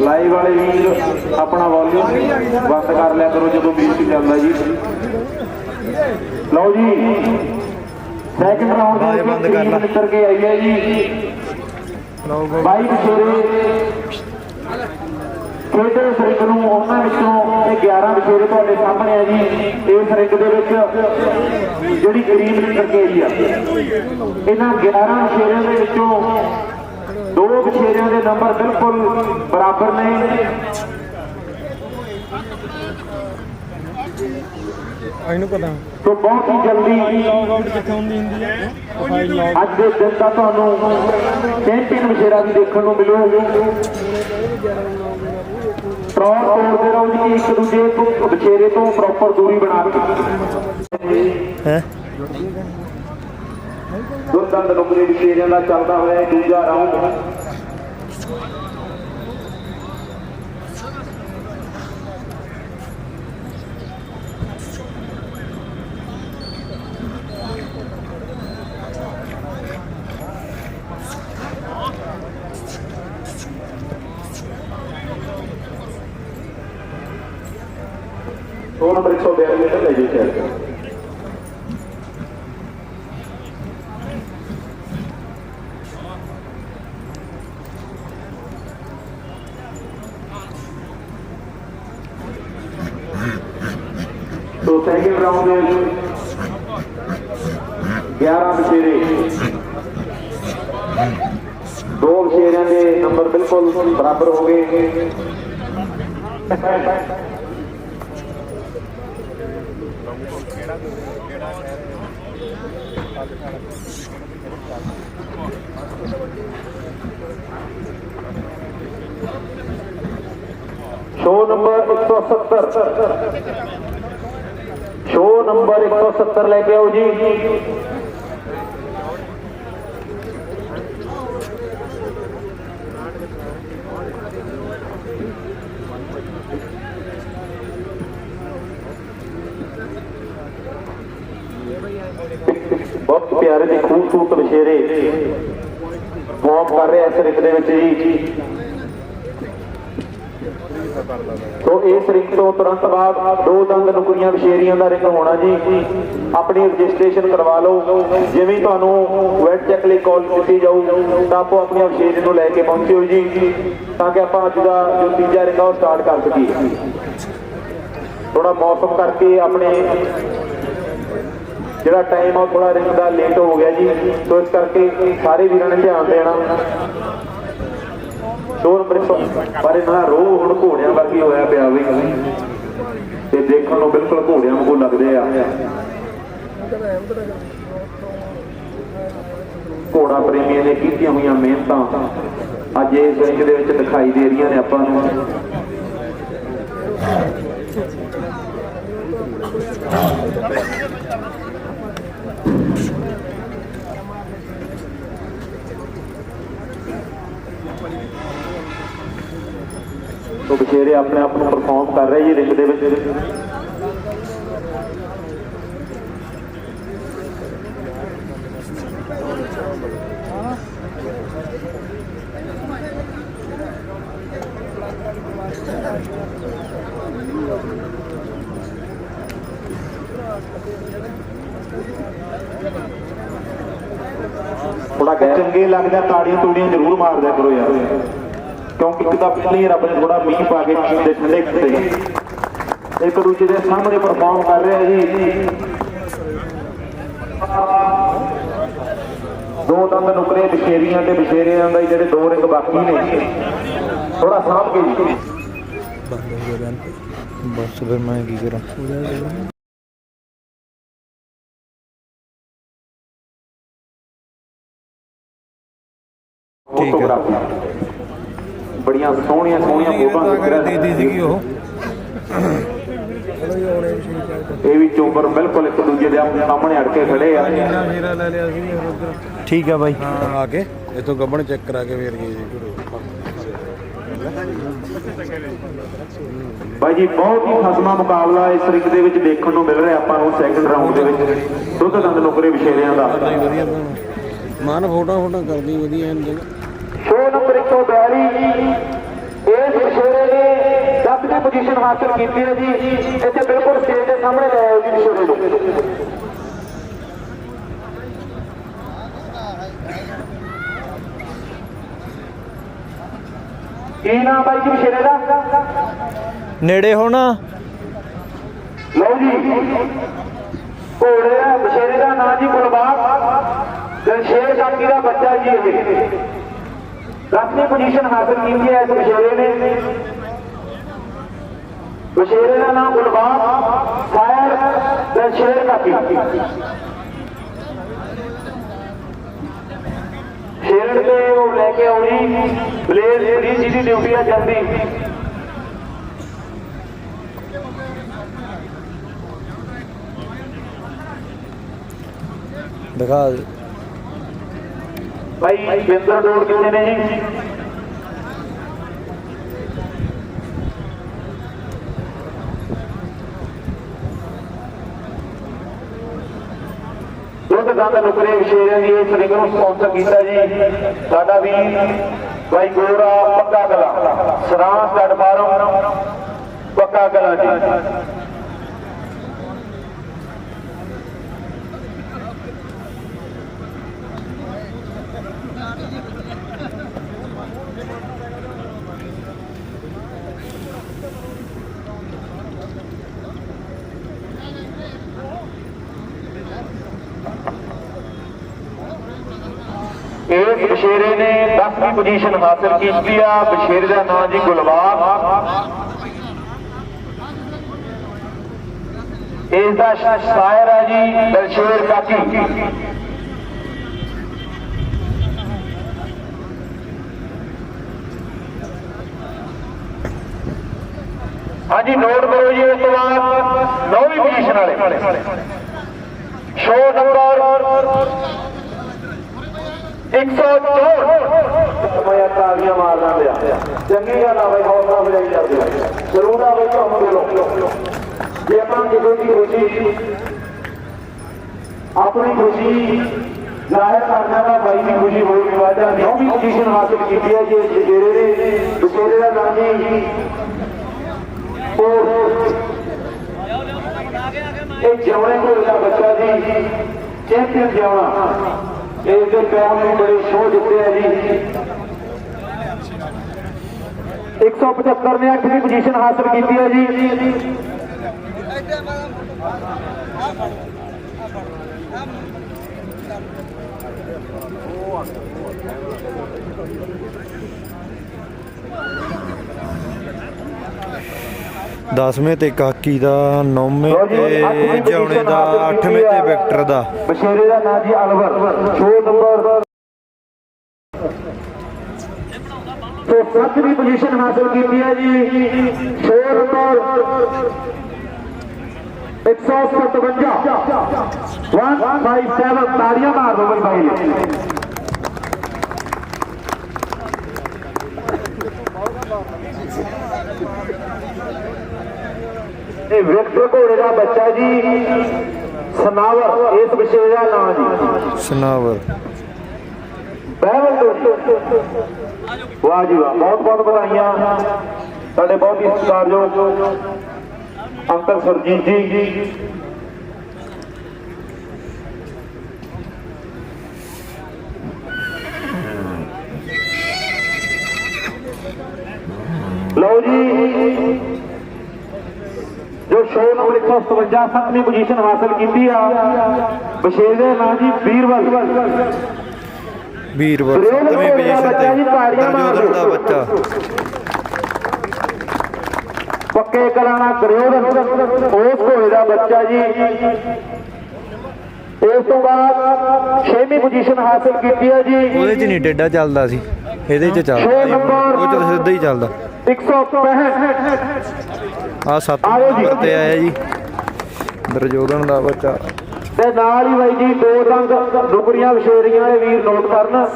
Live ਵਾਲੇ ਵੀਰ ਆਪਣਾ volume ਬੰਦ ਕਰ ਲਿਆ ਕਰੋ ਜਦੋਂ ਮਿਊਜ਼ਿਕ ਚੱਲਦਾ ਜੀ। ਲਓ ਜੀ ਸੈਕਿੰਡ ਰਾਉਂਡ ਦੇ ਵਿੱਚ ਟੀਮ ਨਿਕਲ ਕੇ ਆਈ ਹੈ ਜੀ। ਬਾਈ। ਵਿਸ਼ੇਰੇ ਖੇਡੇ ਸਰਿੰਗ ਨੂੰ ਉਹਨਾਂ ਵਿੱਚੋਂ ਇਹ 11 ਵਿਸ਼ੇਰੇ ਤੁਹਾਡੇ ਸਾਹਮਣੇ ਆ ਜੀ। ਇਸ ਰਿੰਗ ਦੇ ਵਿੱਚ ਜਿਹੜੀ ਗਰੀਬ ਨਿਕਲ ਕੇ ਆਈ ਆ। ਇਹਨਾਂ 11 ਵਿਸ਼ੇਰਿਆਂ ਦੇ ਵਿੱਚੋਂ ਦੋ ਵਿਸ਼ੇਰਿਆਂ ਦੇ ਨੰਬਰ ਬਿਲਕੁਲ ਬਰਾਬਰ ਨੇ ਇਹਨੂੰ ਪਤਾ। ਤੋਂ ਬਹੁਤ ਹੀ ਜਲਦੀ ਲੌਗ ਆਊਟ ਕਿੱਥੇ ਹੁੰਦੀ ਹੁੰਦੀ ਹੈ ਅੱਜ ਦੇ ਦਿਨ ਦਾ ਤੁਹਾਨੂੰ ਚੈਂਪੀਅਨ ਵਿਸ਼ੇਰਾ ਵੀ ਦੇਖਣ ਨੂੰ ਮਿਲੂਗੀ ਟਰੌਰ ਤੋੜਦੇ ਰਹੋ ਜੀ ਇੱਕ ਦੂਜੇ ਤੋਂ ਵਿਸ਼ੇਰੇ ਤੋਂ ਪ੍ਰੋਪਰ ਦੂਰੀ ਬਣਾ ਕੇ। ਹੈ? ਦੁਰਦੰਦ ਨੁਕਰੇ ਵਿਸ਼ੇਰਿਆਂ ਦਾ ਚੱਲਦਾ ਹੋਇਆ ਇਹ ਦੂਜਾ ਰਾਉਂਡ ਦੋ ਨੰਬਰ 142 ਮੀਟਰ ਲੈ ਜੀ ਚੱਲ ਸੋ ਸੈਕਿੰਡ ਰਾਉਂਡ ਦੇ ਵਿੱਚ 11 ਵਿਸ਼ੇਰੇ ਦੋ ਵਿਸ਼ੇਰਿਆਂ ਦੇ ਨੰਬਰ ਬਿਲਕੁਲ ਬਰਾਬਰ ਹੋ ਗਏ। ਸ਼ੋ ਨੰਬਰ 170 ਸ਼ੋ ਨੰਬਰ 170 ਲੈ ਕੇ ਆਓ ਜੀ ਬਹੁਤ ਪਿਆਰੇ ਤੇ ਖੂਬਸੂਰਤ ਵਿਸ਼ੇਰੇ ਪਰਫਾਰਮ ਕਰ ਰਹੇ ਇਸ ਰਿੰਗ ਦੇ ਵਿੱਚ ਜੀ ਸੋ ਇਸ ਰਿੰਗ ਤੋਂ ਤੁਰੰਤ ਬਾਅਦ ਦੋ ਦੰਦ ਨੁਕਰੀਆਂ ਵਿਸ਼ੇਰੀਆਂ ਦਾ ਰਿੰਗ ਹੋਣਾ ਜੀ। ਆਪਣੀ ਰਜਿਸਟ੍ਰੇਸ਼ਨ ਕਰਵਾ ਲਓ। ਜਿਵੇਂ ਤੁਹਾਨੂੰ ਵੈਟ ਚੈੱਕ ਲਈ ਕਾਲ ਕੀਤੀ ਜਾਊ, ਤਾਂ ਆਪੋ ਆਪਣੀਆਂ ਵਿਸ਼ੇਰੀ ਨੂੰ ਲੈ ਕੇ ਪਹੁੰਚਿਓ ਜੀ, ਤਾਂ ਕਿ ਆਪਾਂ ਅੱਜ ਦਾ ਜੋ ਤੀਜਾ ਰਿੰਗ ਆ, ਉਹ ਸਟਾਰਟ ਕਰ ਸਕੀਏ। ਥੋੜਾ ਮੌਸਮ ਕਰਕੇ ਆਪਣੇ ਜਿਹੜਾ ਟਾਈਮ ਆ ਥੋੜਾ ਰਿੰਗ ਦਾ ਲੇਟ ਹੋ ਗਿਆ ਜੀ। ਸੋ ਇਸ ਕਰਕੇ ਸਾਰੇ ਵੀਰਾਂ ਨੇ ਧਿਆਨ ਦੇਣਾ। ਦੋ ਨੰਬਰ ਇੱਕ ਪਰ ਇਹਨਾਂ ਦਾ ਰੋਹ ਹੁਣ ਘੋੜਿਆਂ ਵਰਗੀ ਹੋਇਆ ਪਿਆ ਵੀ। ਤੇ ਦੇਖਣ ਨੂੰ ਬਿਲਕੁਲ ਘੋੜਿਆਂ ਵਾਂਗੂ ਲੱਗਦੇ ਆ। ਘੋੜਾ ਪ੍ਰੇਮੀਆਂ ਨੇ ਕੀਤੀਆਂ ਹੋਈਆਂ ਮਿਹਨਤਾਂ। ਅੱਜ ਇਸ ਰਿੰਗ ਦੇ ਵਿੱਚ ਦਿਖਾਈ ਦੇ ਰਹੀਆਂ ਨੇ ਆਪਾਂ ਨੂੰ। ਤੋ ਬਚੇਰੇ ਆਪਣੇ ਆਪ ਨੂੰ ਪਰਫਾਰਮ ਕਰ ਰਹੇ ਜੀ ਰਿੰਗ ਦੇ ਵਿੱਚ। ਥੋੜਾ ਚੰਗੇ ਲੱਗਦਾ ਤਾੜੀਆਂ ਤੂੜੀਆਂ ਜ਼ਰੂਰ ਮਾਰਦਿਆ ਕਰੋ ਯਾਰ। ਕਿਉਂਕਿ ਇੱਕ ਤਾਂ ਪਹਿਲਾਂ ਹੀ ਰੱਬ ਨੇ ਥੋੜਾ ਮੀਂਹ ਪਾ ਕੇ ਦੇ ਠੰਡੇ ਕੀਤੇ ਇੱਕ ਦੂਜੇ ਦੇ ਸਾਹਮਣੇ ਪਰਫਾਰਮ ਕਰ ਰਿਹਾ ਜੀ। ਦੋ ਦੰਦ ਨੁਕਰੇ ਵਿਸ਼ੇਰੀਆਂ ਤੇ ਵਿਸ਼ੇਰਿਆਂ ਦਾ ਹੀ ਜਿਹੜੇ ਦੋ ਰਿੰਗ ਬਾਕੀ ਨੇ। ਥੋੜਾ ਸਾਂਭ ਕੇ ਜੀ। ਹੋ ਬਸ ਫਿਰ ਮੈਂ ਕੀ ਕਰਾਂ? ਫੋਟੋਗ੍ਰਾਫੀ। ਬੜੀਆਂ ਸੋਹਣੀਆਂ ਸੋਹਣੀਆਂ ਫੋਟੋਆਂ ਖਿੱਚ ਰਹੀ ਸੀਗੀ ਉਹ। ਇਹ ਵੀ ਚੋਬਰ ਬਿਲਕੁਲ ਇੱਕ ਦੂਜੇ ਦੇ ਸਾਹਮਣੇ ਅੜ ਕੇ ਖੜੇ ਆ। ਠੀਕ ਆ ਬਾਈ। ਹਾਂ ਆ ਕੇ। ਇਥੋਂ ਗੱਬਣ ਚੈੱਕ ਕਰਾ ਕੇ ਫੇਰ ਗਏ ਜੀ ਭਾਈ ਜੀ ਬਹੁਤ ਹੀ ਖਸਮਾ ਮੁਕਾਬਲਾ ਇਸ ਰਿਕ ਦੇ ਵਿੱਚ ਦੇਖਣ ਨੂੰ ਮਿਲ ਰਿਹਾ ਆਪਾਂ ਨੂੰ ਸੈਕੰਡ ਰਾਉਂਡ ਦੇ ਵਿੱਚ। ਦੁੱਧ ਗੰਦ ਨੁਕਰੇ ਵਿਛੇਰਿਆਂ ਦਾ। ਮਾਨ ਫੋਟੋ ਫੋਟੋ ਕਰਦੀ ਵਧੀਆ ਇਹਨਾਂ 6 ਨੰਬਰ 142 ਇਸ ਵਿਸ਼ੇਰੇ ਨੇ ਸਭ ਦੀ ਪੋਜੀਸ਼ਨ ਹਾਸਲ ਕੀਤੀ ਹੈ ਜੀ। ਇੱਥੇ ਬਿਲਕੁਲ ਸਟੇਜ ਦੇ ਸਾਹਮਣੇ ਲੈ ਆਓ ਜੀ ਵਿਸ਼ੇਰੇ ਨੂੰ। ਕੀ ਨਾਮ ਬਾਈ ਜੀ ਵਿਸ਼ੇਰੇ ਦਾ? ਨੇੜੇ ਹੋਣਾ ਲਓ ਜੀ। ਘੋੜੇ ਦਾ ਵਿਸ਼ੇਰੇ ਦਾ ਨਾਂ ਜੀ ਗੁਲਬਾਗ। ਦਿਲਸ਼ੇਰ ਸ਼ਾਕੀ ਦਾ ਬੱਚਾ ਜੀ ਇਹ। ਦਸਵੀਂ ਪੋਜੀਸ਼ਨ ਹਾਸਲ ਕੀਤੀ ਹੈ, ਇਸ ਬਸ਼ੇਰੇ ਨੇ। ਬਸ਼ੇਰੇ ਦਾ ਨਾਮ ਗੁਲਬਾਗ ਫਾਇਰ ਦਿਲਸ਼ੇਰ ਸਾਕੀ ਸ਼ੇਰ ਤੇ ਉਹ ਲੈ ਕੇ ਆਉਣੀ, ਬਲੇਜ਼ ਜਿਹੜੀ ਜਿਹਦੀ ਡਿਊਟੀ ਆ ਜਾਂਦੀ ਦਿਖਾ ਦੇ। ਭਾਈ ਬਿੰਦਰ ਡੋਰ ਕਿੰਨੇ ਨੇ ਜੀ। ਦੁੱਧ ਗੰਦ ਨੁਕਰੇ ਵਿਸ਼ੇਰਿਆਂ ਦੀ ਇਸ ਰਿੰਗ ਨੂੰ ਸਪਾਂਸਰ ਕੀਤਾ ਜੀ। ਸਾਡਾ ਵੀ ਭਾਈ ਗੋਰਾ ਪੱਕਾ ਕਲਾ। ਸਰਾਂ ਸਟੱਡ ਫਾਰਮ ਪੱਕਾ ਕਲਾ ਜੀ। ਬਸ਼ੇਰੇ ਨੇ 10ਵੀਂ ਪੋਜੀਸ਼ਨ ਹਾਸਲ ਕੀਤੀ ਆ। ਬਸ਼ੇਰੇ ਦਾ ਨਾਮ ਜੀ ਗੁਲਬਾਗ। ਇਸ ਦਾ ਸ਼ਾਇਰ ਹੈ ਜੀ ਦਲਸ਼ੇਰ ਕਾਕੀ। ਹਾਂਜੀ ਨੋਟ ਕਰੋ ਜੀ ਉਸ ਤੋਂ ਬਾਅਦ। ਨੌਵੀਂ ਪੋਜੀਸ਼ਨ ਵਾਲੇ ਸ਼ੋ ਨੰਬਰ 164 ਮੈਂ ਤਾਲੀਆਂ ਮਾਰਦਾ ਪਿਆ ਚੰਗੀ ਗੱਲ ਆ ਬਈ ਹੌਸਲਾ ਵਜਾਈ ਕਰਦੇ ਜ਼ਰੂਰ ਆ ਬਈ ਕੰਮ ਦੇ ਲੋ ਜੇ ਆਪਾਂ ਕਿਸੇ ਦੀ ਖੁਸ਼ੀ ਆਪਣੀ ਖੁਸ਼ੀ ਜ਼ਾਹਿਰ ਕਰਨਾ ਤਾਂ ਬਾਈ ਦੀ ਖੁਸ਼ੀ ਹੋਈ ਵਾਜਾ ਨੌਵੀਂ ਪੋਜੀਸ਼ਨ ਹਾਸਲ ਕੀਤੀ ਹੈ ਜੇ ਇਸ ਵਿਚੇਰੇ ਨੇ ਵਿਚੇਰੇ ਦਾ ਨਾਮ ਜੀ ਉਹ ਇਹ ਜਿਉਣੇ ਕੋਲ ਦਾ ਬੱਚਾ ਜੀ ਚੈਂਪੀਅਨ ਜਿਉਣਾ ਇਸ ਦੇ ਪਿਓ ਨੇ ਬੜੇ ਸ਼ੋਅ ਦਿੱਤੇ ਆ ਜੀ 175 ਨੇ 8ਵੀਂ ਪੋਜੀਸ਼ਨ ਹਾਸਲ ਕੀਤੀ ਹੈ ਜੀ ਦਸਵੇਂ ਤੇ ਕਾਕੀ ਦਾ ਨੌਵੇਂ ਲਓ ਜੀ, ਅੱਠਵੀਂ ਤੇ ਜਿਉਣੇ position ਦਾ ਹਾਸਲ ਕੀਤੀ ਅੱਠਵੇਂ ਤੇ ਆ। ਵਿਕਟਰ ਦਾ। ਬਸ਼ੇਰੇ ਦਾ ਨਾਂ ਜੀ ਅਲਵਰ। ਸ਼ੋ ਨੰਬਰ ਤੇ ਸੱਤਵੀਂ ਪੋਜੀਸ਼ਨ ਹਾਸਲ ਕੀਤੀ ਹੈ ਜੀ। ਸ਼ੋ ਨੰਬਰ 157 157 ਤਾੜੀਆਂ ਮਾਰ ਦੋ ਬਈ ਭਾਈ ਵਿਕਟਰ ਘੋੜੇ ਦਾ ਬੱਚਾ ਜੀ ਸਨਾਵਰ ਇਸ ਵਿਸ਼ੇ ਦਾ ਨਾਮ ਜੀ। ਸਨਾਵਰ। ਵਾਹ ਜੀ ਵਾਹ ਬਹੁਤ ਬਹੁਤ ਵਧਾਈਆਂ। ਸਾਡੇ ਬਹੁਤ ਹੀ ਸਤਿਕਾਰਯੋਗ ਅੰਕਲ ਸਰਜੀਤ ਜੀ। 153 ਸੱਤਵੀਂ ਪੋਜੀਸ਼ਨ ਹਾਸਲ ਕੀਤੀ ਆ। ਬਸ਼ੇਰ ਦੇ ਨਾਂ ਜੀ ਵੀਰਵਲ। ਵੀਰਵਲ ਸੱਤਵੀਂ ਪੋਜੀਸ਼ਨ ਤੇ ਦਰਜੋਦਰ ਦਾ ਬੱਚਾ। ਪੱਕੇ ਕਰਾਣਾ ਗਰੇਵਲ। ਉਸ ਘੋੜੇ ਦਾ ਬੱਚਾ ਜੀ। ਇਸ ਤੋਂ ਬਾਅਦ 6ਵੀਂ ਪੋਜੀਸ਼ਨ ਹਾਸਲ ਕੀਤੀ ਹੈ ਜੀ। ਉਹਦੇ 'ਚ ਨਹੀਂ ਡੇਡਾ ਚੱਲਦਾ ਸੀ। ਇਹਦੇ 'ਚ ਚੱਲਦਾ ਉਹ 'ਚ ਸਿੱਧਾ ਹੀ ਚੱਲਦਾ। 165 ਆ 7 ਨੰਬਰ ਜੀ। ਦਰਜੋਧਨ ਦਾ ਬੱਚਾ। ਤੇ ਨਾਲ ਹੀ ਬਾਈ ਜੀ ਦੋ ਦੰਦ ਡੁਗਰੀਆਂ ਵਿਸ਼ੇਰੀਆਂ ਵਾਲੇ ਵੀਰ ਨੋਟ ਕਰਨ।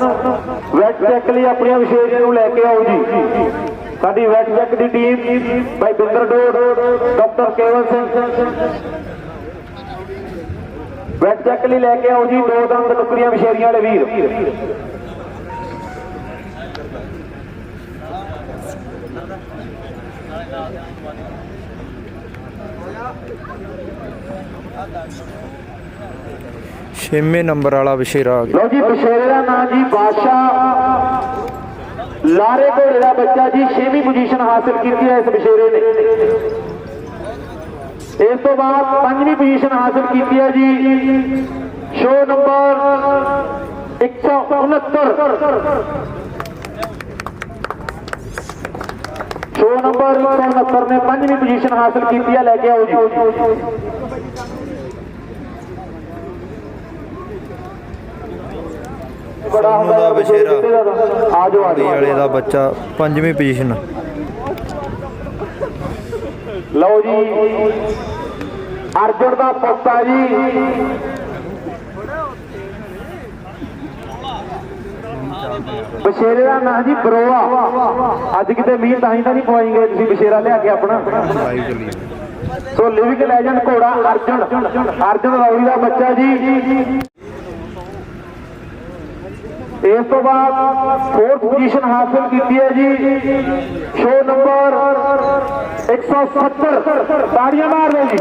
ਵੈਟ ਚੈੱਕ ਲਈ ਆਪਣੀਆਂ ਵਿਸ਼ੇਰੀਆਂ ਨੂੰ ਲੈ ਕੇ ਆਓ ਜੀ। ਸਾਡੀ ਵੈਟ ਚੈੱਕ ਦੀ ਟੀਮ ਬਾਈ Binder Dod doctor Kewal Singh. VAT check ਲਈ ਲੈ ਕੇ ਆਓ ਜੀ, ਦੋ ਦੰਦ ਡੁਗਰੀਆਂ ਵਿਸ਼ੇਰੀਆਂ ਵਾਲੇ ਵੀਰ। ਛੇਵੇਂ ਨੰਬਰ ਵਾਲਾ ਵਿਸ਼ੇਰਾ ਆ ਗਿਆ। ਲਓ ਜੀ ਬਸ਼ੇਰੇ ਦਾ ਨਾਮ ਜੀ ਬਾਦਸ਼ਾਹ। ਲਾਰੇ ਘੋੜੇ ਦਾ ਬੱਚਾ ਜੀ 6ਵੀਂ ਪੋਜੀਸ਼ਨ ਹਾਸਲ ਕੀਤੀ ਹੈ ਇਸ ਬਸ਼ੇਰੇ ਨੇ। ਇਸ ਤੋਂ ਬਾਅਦ 5ਵੀਂ ਪੋਜੀਸ਼ਨ ਹਾਸਲ ਕੀਤੀ ਹੈ ਜੀ। ਸ਼ੋ ਨੰਬਰ 169 ਸ਼ੋ ਨੰਬਰ 169 ਨੇ 5ਵੀਂ ਪੋਜੀਸ਼ਨ ਹਾਸਲ ਕੀਤੀ ਹੈ, ਲੈ ਕੇ ਆਓ ਜੀ। ਸੋਨੂੰ ਦਾ ਬਸ਼ੇਰਾ। ਕੁੜੀ ਵਾਲੇ ਦਾ ਬੱਚਾ ਪੰਜਵੀਂ ਪੋਜੀਸ਼ਨ ਲਓ ਜੀ ਅਰਜੁਨ ਦਾ ਪੁੱਤਾ ਜੀ। ਬਸ਼ੇਰੇ ਦਾ ਨਾਂ ਜੀ ਬਰੋਆ। ਅੱਜ ਕਿਤੇ ਮੀਂਹ ਤਾਂ ਹੀ ਤਾਂ ਨਹੀਂ ਪਵਾਏਗੇ ਤੁਸੀਂ ਬਸ਼ੇਰਾ ਲਿਆ ਕੇ ਆਪਣਾ। ਸੋ ਲਿਵਿੰਗ ਲੈਜੈਂਡ ਘੋੜਾ ਅਰਜੁਨ। ਅਰਜੁਨ ਰੌਲੀ ਦਾ ਬੱਚਾ ਜੀ। ਇਸ ਤੋਂ ਬਾਅਦ ਫੋਰਥ ਪੋਜੀਸ਼ਨ ਹਾਸਲ ਕੀਤੀ ਹੈ ਜੀ। ਸ਼ੋ ਨੰਬਰ 170 ਤਾੜੀਆਂ ਮਾਰ ਦਿਓ ਜੀ।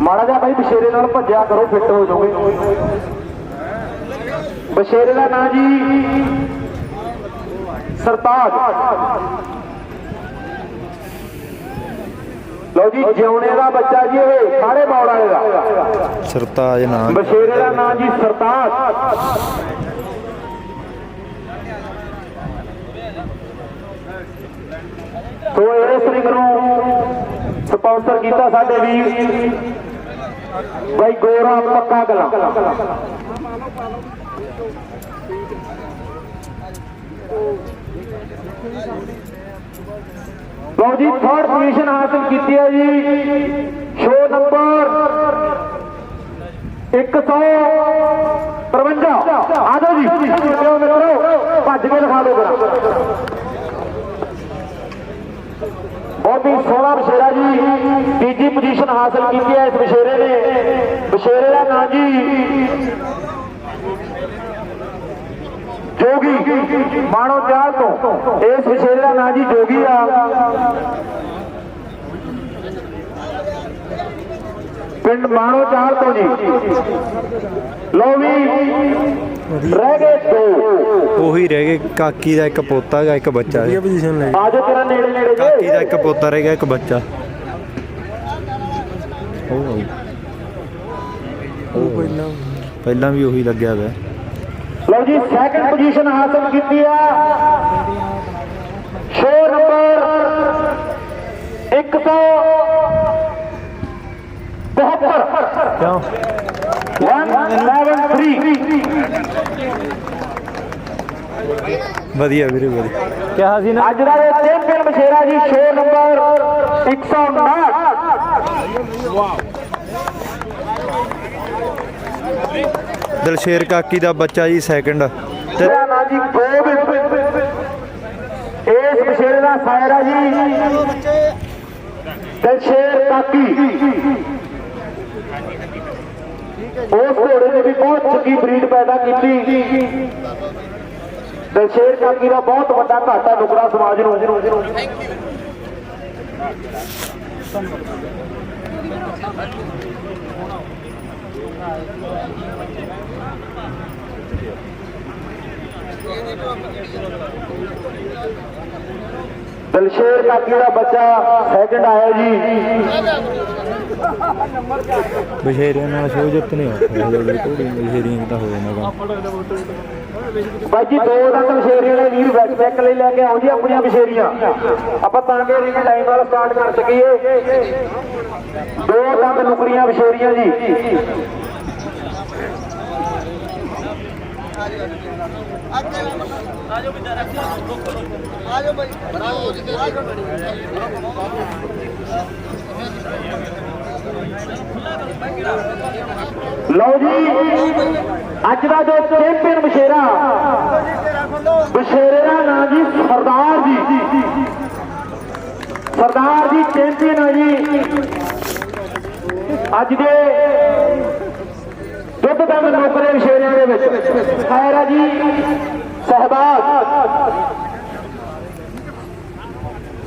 ਮਾੜਾ ਜਿਹਾ ਬਾਈ ਬਸ਼ੇਰੇ ਨਾਲ ਭੱਜਿਆ ਕਰੋ ਫਿੱਟ ਹੋ ਜਾਓਗੇ। ਬਸ਼ੇਰੇ ਦਾ ਨਾਂ ਜੀ ਸਰਤਾਜ। ਜੀ ਜਿਉਣੇ ਦਾ ਬੱਚਾ ਜੀ ਇਹ ਸਾਰੇ ਮੌੜ ਵਾਲੇ ਦਾ। ਸਰਤਾਜ ਨਾਂ ਬਸ਼ੇਰੇ ਦਾ ਨਾਮ ਜੀ ਸਰਤਾਜ। ਸੋ ਇਸ ਰਿੰਗ ਨੂੰ ਸਪਾਂਸਰ ਕੀਤਾ ਸਾਡੇ ਵੀਰ। ਬਾਈ ਗੋਰਾ ਪੱਕਾ ਕਲਾ। ਲਓ ਜੀ ਥਰਡ ਪੋਜੀਸ਼ਨ ਹਾਸਲ ਕੀਤੀ ਹੈ ਜੀ ਸ਼ੋ ਨੰਬਰ 153 ਆ ਜਾਓ ਜੀ ਮਿੱਤਰੋ ਮਿੱਤਰੋ ਭੱਜ ਕੇ ਦਿਖਾ ਦਿਓ ਜਰਾ ਬਹੁਤ ਹੀ ਸੋਹਣਾ ਬਸ਼ੇਰਾ ਜੀ ਤੀਜੀ ਪੋਜੀਸ਼ਨ ਹਾਸਲ ਕੀਤੀ ਹੈ ਇਸ ਬਸ਼ੇਰੇ ਨੇ ਬਸ਼ੇਰੇ ਦਾ ਨਾਂ ਜੀ ਜੋਗੀ ਮਾਣੋ ਚਾਲ ਤੋਂ। ਇਸ ਬਸ਼ੇਰੇ ਦਾ ਨਾਂ ਜੀ ਜੋਗੀ ਆ। ਪਿੰਡ ਮਾਣੋ ਚਾਲ ਤੋਂ ਜੀ। ਲੋ ਵੀ ਰਹਿ ਗਏ ਦੋ। ਉਹੀ ਰਹਿ ਗਏ ਕਾਕੀ ਦਾ ਇੱਕ ਪੋਤਾ ਗਾ ਇੱਕ ਬੱਚਾ ਹੈ। ਪੋਜੀਸ਼ਨ ਲੈ। ਤੇਰਾ ਨੇੜੇ ਨੇੜੇ ਕਾਕੀ ਦਾ ਇੱਕ ਪੋਤਾ ਰਹਿ ਗਿਆ ਇੱਕ ਬੱਚਾ। ਉਹ ਉਹ ਪਹਿਲਾਂ। ਪਹਿਲਾਂ ਵੀ ਉਹੀ ਲੱਗਿਆ ਹੋਇਆ ਲਓ ਜੀ ਸੈਕੰਡ ਪੋਜੀਸ਼ਨ ਹਾਸਲ ਕੀਤੀ ਆ। ਸ਼ੋ ਨੰਬਰ 172 ਕਿਉਂ 173 ਵਧੀਆ ਵੀਰੇ ਵਧੀਆ। ਕਿਹਾ ਸੀ ਨਾ? ਅੱਜ ਦਾ ਇਹ ਚੈਂਪੀਅਨ ਬਸ਼ੇਰਾ ਜੀ ਸ਼ੋ ਨੰਬਰ 159 ਦਲਸ਼ੇਰ ਕਾਕੀ ਦਾ ਬੱਚਾ ਜੀ ਸੈਕੰਡ ਤੇ ਤੇਰਾ ਜੀ ਗੋਬਿੰਦ ਇਸ ਬਸ਼ੇਰੇ ਦਾ ਸਾਇਰ ਜੀ। ਦਲਸ਼ੇਰ ਕਾਕੀ। ਉਸ ਘੋੜੇ ਨੇ ਵੀ ਬਹੁਤ ਚੰਗੀ ਬਰੀਡ ਪੈਦਾ ਕੀਤੀ। ਦਲਸ਼ੇਰ ਕਾਕੀ ਦਾ ਬਹੁਤ ਵੱਡਾ ਘਾਟਾ ਨੁਕਰਾ ਸਮਾਜ ਨੂੰ। ਦਲਸ਼ੇਰ ਕਾਕੀ ਦਾ ਬੱਚਾ ਸੈਕੰਡ ਆਇਆ ਜੀ। ਬਸ਼ੇਰਿਆਂ ਨਾਲ ਸ਼ੋ ਜਿੱਤ ਨਹੀਂ ਹੋਇਆ। ਬਸ਼ੇਰੀਆਂ ਤਾਂ ਹੋ ਜਾਣਾ ਬਾਈ ਜੀ ਦੋ ਦੰਦ ਬਸ਼ੇਰੀਆਂ ਨੇ ਵੀਰ ਬੈਕ ਬੈਕ ਲਈ ਲੈ ਕੇ ਆਉਂ ਜੀ ਆਪਣੀਆਂ ਬਸ਼ੇਰੀਆਂ ਆਪਾਂ ਤਾਂ ਕਿ ਰਿੰਗ ਲਾਈਨ ਵਾਲਾ ਸਟਾਰਟ ਕਰ ਸਕੀਏ। ਦੋ ਦੰਦ ਨੁਕਰੀਆਂ ਬਸ਼ੇਰੀਆਂ ਜੀ। ਲਓ ਜੀ, ਅੱਜ ਦਾ ਜੋ ਚੈਂਪੀਅਨ ਬਸ਼ੇਰਾ ਬਸ਼ੇਰੇ ਦਾ ਨਾਂ ਜੀ ਸਰਦਾਰ ਜੀ। ਸਰਦਾਰ ਜੀ ਚੈਂਪੀਅਨ ਹੈ ਜੀ। ਅੱਜ ਦੇ ਦੁੱਧ ਦੰਦ ਨੌਕਰੇ ਬਸ਼ੇਰਿਆਂ ਦੇ ਵਿੱਚ। ਖੈਰ ਆ ਜੀ ਸਹਿਬਾਜ਼।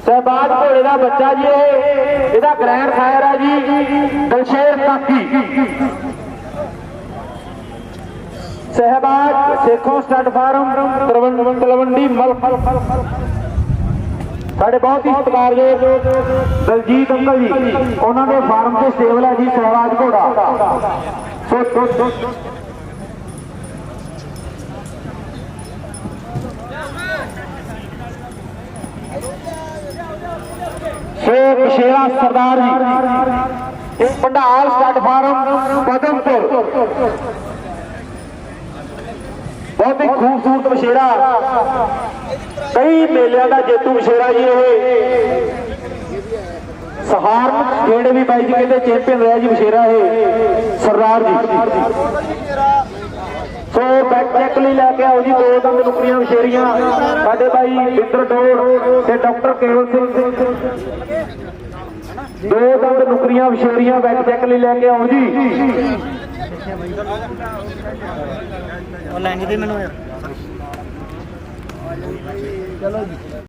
ਸਹਿਬਾਜ਼ ਘੋੜੇ ਦਾ ਬੱਚਾ ਜੀ ਇਹ, ਇਹਦਾ ਗ੍ਰੈਂਡ ਫਾਇਰ ਹੈ ਜੀ, ਦਲਸ਼ੇਰ ਕਾਕੀ ਸਹਿਬਾਜ਼ ਸੇਖੋਂ ਸਟੱਡ ਫਾਰਮ ਤਲਵੰਡੀ ਮਲ ਸਾਡੇ ਬਹੁਤ ਹੀ ਸਤਿਕਾਰਯੋਗ ਦਲਜੀਤ ਅੰਕਲ ਜੀ, ਉਹਨਾਂ ਦੇ ਫਾਰਮ ਤੇ ਸਟੇਬਲ ਹੈ ਜੀ ਸਹਿਬਾਜ਼ ਘੋੜਾ। ਸੋ ਸੋ ਸਰਦਾਰ ਜੀ। ਇਹ ਪੰਡਾਲ ਸਟੱਡ ਫਾਰਮ, ਪਦਮਪੁਰ। ਬਹੁਤ ਹੀ ਖੂਬਸੂਰਤ ਬਸ਼ੇਰਾ ਕਈ ਮੇਲਿਆਂ ਦਾ ਜੇਤੂ ਬਸ਼ੇਰਾ ਜੀ ਇਹ। ਸਹਾਰਨ ਖੇਡ ਵੀ ਬਾਈ ਜੀ ਕਹਿੰਦੇ ਚੈਂਪੀਅਨ ਰਿਹਾ ਜੀ ਬਸ਼ੇਰਾ ਇਹ, Sardar ji. So back check ਲਈ ਲੈ ਕੇ ਆਓ ਜੀ, ਦੋ ਦੰਦ ਨੁਕਰੀਆਂ ਬਸ਼ੇਰੀਆਂ ਸਾਡੇ ਭਾਈ ਮਿੱਤਰ ਡੋੜ ਤੇ ਡਾਕਟਰ ਕੇਵਲ ਸਿੰਘ। ਦੋ ਦੰਦ ਨੁਕਰੀਆਂ ਬਸ਼ੇਰੀਆਂ ਬੈਕ ਚੈੱਕ ਲਈ ਲੈ ਕੇ ਆਓ ਜੀ। ਉਹ ਲੈਣੀ ਦੇ ਮੈਨੂੰ ਯਾਰ।